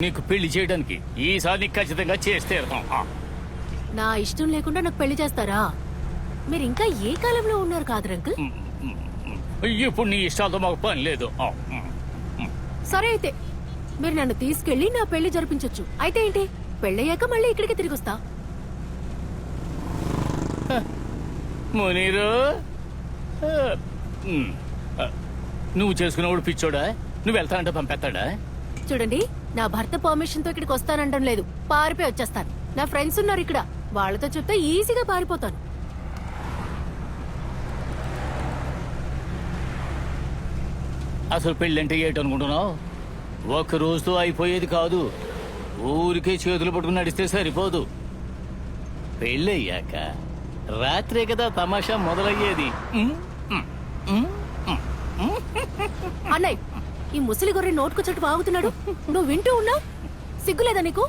నీకు పెళ్ళి చేయడానికి ఈసారి నీకు ఖచ్చితంగా చేస్తే తీరతాం. ఆ. నా ఇష్టం లేకుండా నాకు పెళ్ళి చేస్తారా? మీరు ఇంకా ఏ కాలంలో ఉన్నారు కాదు అంకుల్. ఇప్పుడు నీ ఇష్టాలతో మాకు పని లేదు. ఆ. సరే అయితే మీరు నన్ను తీసుకెళ్ళి నా పెళ్ళి జరిపించొచ్చు. అయితే ఏంటి? పెళ్ళయ్యాక మళ్ళీ ఇక్కడికి తిరిగి వస్తా మునీరు. ఆ, ఉమ్. ఆ, నువ్వు చేసుకున్నవాడు పిచ్చోడా? నువ్వు వెళ్తానంటే పంపేస్తాడా? చూడండి నా భర్త పర్మిషన్తో ఇక్కడికి వస్తానంటం లేదు. పారిపోయి వచ్చేస్తాను. నా ఫ్రెండ్స్ ఉన్నారు ఇక్కడ. వాళ్ళతో చెప్తే ఈజీగా పారిపోతాను. అసలు పెళ్ళంటే ఏంటనుకుంటున్నావు? ఒక్క రోజుతో అయిపోయేది కాదు. ఊరికే చేతులు పట్టుకుని నడిస్తే సరిపోదు. పెళ్ళయ్యాక రాత్రే కదా తమాషా మొదలయ్యేది. అన్నయ్య ఈ ముసలి గొర్రె నోటుకు బాగుతున్నాడు నువ్వు వింటూ ఉన్నావు? సిగ్గులేదా నీకు?